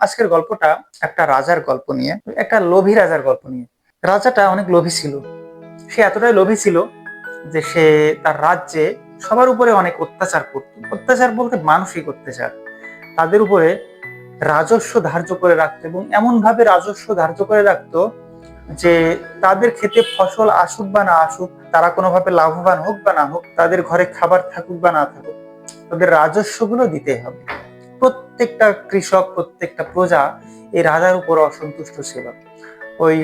আজকের গল্পটা একটা রাজার গল্প নিয়ে, একটা লোভী রাজার গল্প নিয়ে। রাজাটা অনেক লোভী ছিল। সে এতটাই লোভী ছিল যে সে তার রাজ্যে সবার উপরে অনেক অত্যাচার করত। অত্যাচার বলতে মানসিক অত্যাচার। তাদের উপরে রাজস্ব ধার্য করে রাখতো এবং এমন ভাবে রাজস্ব ধার্য করে রাখতো যে তাদের খেতে ফসল আসুক বা না আসুক, তারা কোনোভাবে লাভবান হোক বা না হোক, তাদের ঘরে খাবার থাকুক বা না থাকুক, তাদের রাজস্বগুলো দিতে হবে। প্রত্যেকটা কৃষক, প্রত্যেকটা প্রজা এই রাজার উপর অসন্তুষ্ট ছিল। ওই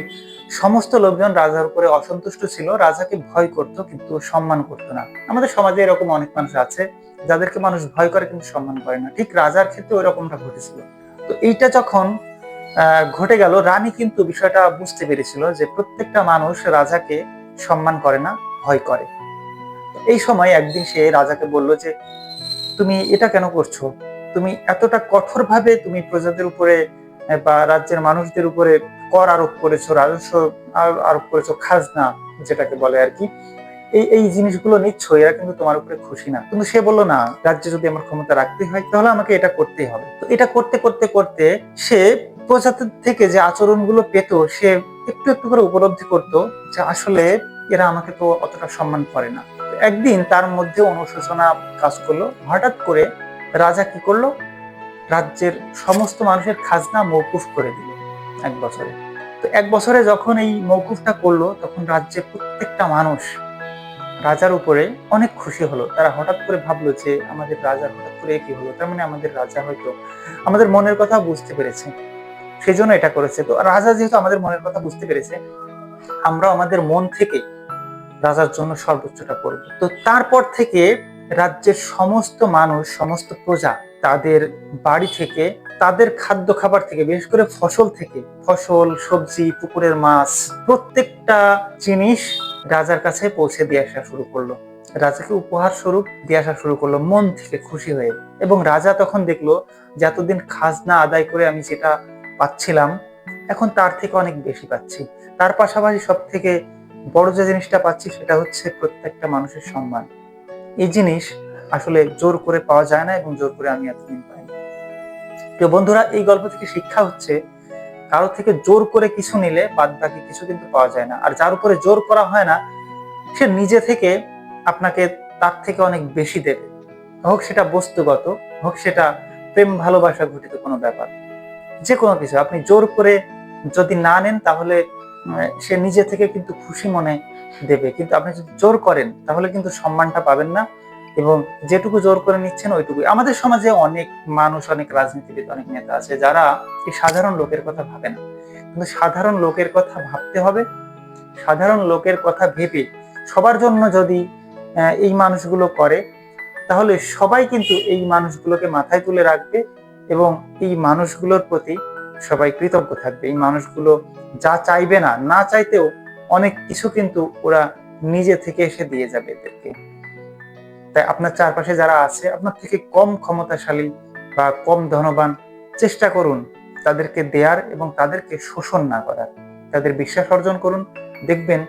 সমস্ত লোকজন রাজার উপরে অসন্তুষ্ট ছিল, রাজাকে ভয় করত কিন্তু সম্মান করতো না। আমাদের সমাজে এরকম অনেক মানুষ আছে, যাদেরকে মানুষ ভয় করে কিন্তু সম্মান করে না। ঠিক রাজার ক্ষেত্রে ওই রকমটা ঘটেছিল। তো এইটা যখন ঘটে গেল, রানী কিন্তু বিষয়টা বুঝতে পেরেছিল যে প্রত্যেকটা মানুষ রাজাকে সম্মান করে না, ভয় করে। এই সময় একদিন সে রাজাকে বলল যে, তুমি এটা কেন করছ? তুমি এতটা কঠোরভাবে তুমি প্রজাদের উপরে বা রাজ্যের মানুষদের উপরে কর আরোপ করেছ, রাজস্ব আরোপ করেছ, খাজনা যেটাকে বলে আর কি, এই এই জিনিসগুলো নিচ্ছ এরা কিন্তু তোমার উপরে খুশি না। কিন্তু সে বলল, না, রাজ্যে যদি আমার ক্ষমতা রাখতে হয়, তাহলে আমাকে এটা করতেই হবে। তো এটা করতে করতে করতে সে প্রজাতির থেকে যে আচরণগুলো পেত, সে একটু একটু করে উপলব্ধি করতো যে আসলে এরা আমাকে তো অতটা সম্মান করে না। একদিন তার মধ্যে অনুশোচনা কাজ করল, হঠাৎ করে রাজা কি করল? রাজ্যের সমস্ত মানুষের খাজনা মৌকুফ করে দিল এক বছরে। তো এক বছরে যখন এই মৌকুফটা করল, তখন রাজ্যের প্রত্যেকটা মানুষ রাজার উপরে অনেক খুশি হলো। তারা হঠাৎ করে ভাবলো যে, আমাদের রাজার হঠাৎ করে কি হলো। তার মানে আমাদের রাজা হয়তো আমাদের মনের কথা বুঝতে পেরেছে। সেই জন্য এটা করেছে। তো রাজা যেহেতু আমাদের মনের কথা বুঝতে পেরেছে আমরা আমাদের মন থেকে রাজার জন্য সর্বোচ্চটা করব। তো তারপর থেকে রাজ্যের সমস্ত মানুষ, সমস্ত প্রজা তাদের বাড়ি থেকে, তাদের খাদ্য খাবার থেকে, বিশেষ করে ফসল থেকে, ফসল, সবজি, পুকুরের মাছ, প্রত্যেকটা জিনিস রাজার কাছে পৌঁছে দিয়ে আসা শুরু করল। রাজাকে উপহার স্বরূপ দিয়ে আসা শুরু করল, মন থেকে খুশি হয়ে। এবং রাজা তখন দেখল যে এতদিন খাজনা আদায় করে আমি যেটা পাচ্ছিলাম, এখন তার থেকে অনেক বেশি পাচ্ছি। তার পাশাপাশি সব থেকে বড় যে জিনিসটা পাচ্ছি সেটা হচ্ছে প্রত্যেকটা মানুষের সম্মান। এই জিনিস আসলে জোর করে পাওয়া যায় না এবং জোর করে আমি এতদিন পাইনি। তো বন্ধুরা, এই গল্প থেকে শিক্ষা হচ্ছে, কারও থেকে জোর করে কিছু নিলে বাদ বাকি কিছু কিন্তু পাওয়া যায় না। আর যার উপরে জোর করা হয় না, সে নিজে থেকে আপনাকে তার থেকে অনেক বেশি দেবে। হোক সেটা বস্তুগত, হোক সেটা প্রেম ভালোবাসা ঘটিত কোনো ব্যাপার। যে কোনো কিছু, আপনি জোর করে যদি না নেন, তাহলে সে নিজে থেকে কিন্তু খুশি মনে দেবে। কিন্তু আপনি যদি জোর করেন, তাহলে কিন্তু সম্মানটা পাবেন না এবং যেটুকু জোর করে নিচ্ছেন ওইটুকু আমাদের সমাজে অনেক মানুষ, অনেক রাজনীতিবিদ, অনেক নেতা আছে যারা এই সাধারণ লোকের কথা ভাবে না। কিন্তু সাধারণ লোকের কথা ভাবতে হবে। সাধারণ লোকের কথা ভেবে সবার জন্য যদি এই মানুষগুলো করে, তাহলে সবাই কিন্তু এই মানুষগুলোকে মাথায় তুলে রাখবে এবং এই মানুষগুলোর প্রতি সবাই কৃতজ্ঞ থাকবে। এই মানুষগুলো যা চাইবে না না চাইতেও অনেক কিছু কিন্তু ওরা নিজে থেকে এসে দিয়ে যাবে এদেরকে। তাই আপনার চারপাশে যারা আছে, আপনার থেকে কম ক্ষমতাশালী বা কম ধনবান, চেষ্টা করুন তাদেরকে দেয়ার এবং তাদেরকে শোষণ না করার। তাদের বিশ্বাস অর্জন করুন। দেখবেন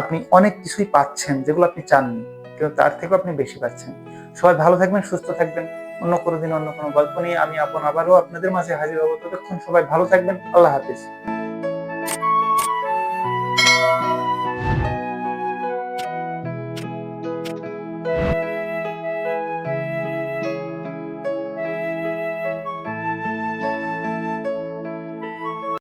আপনি অনেক কিছুই পাচ্ছেন যেগুলো আপনি চাননি, কিন্তু তার থেকেও আপনি বেশি পাচ্ছেন। সবাই ভালো থাকবেন, সুস্থ থাকবেন। অন্য কোনো দিন অন্য কোনো গল্প নিয়ে আমি আপন আবারও আপনাদের মাঝে হাজির হব। ততক্ষণ সবাই ভালো থাকবেন। আল্লাহ হাফিজ।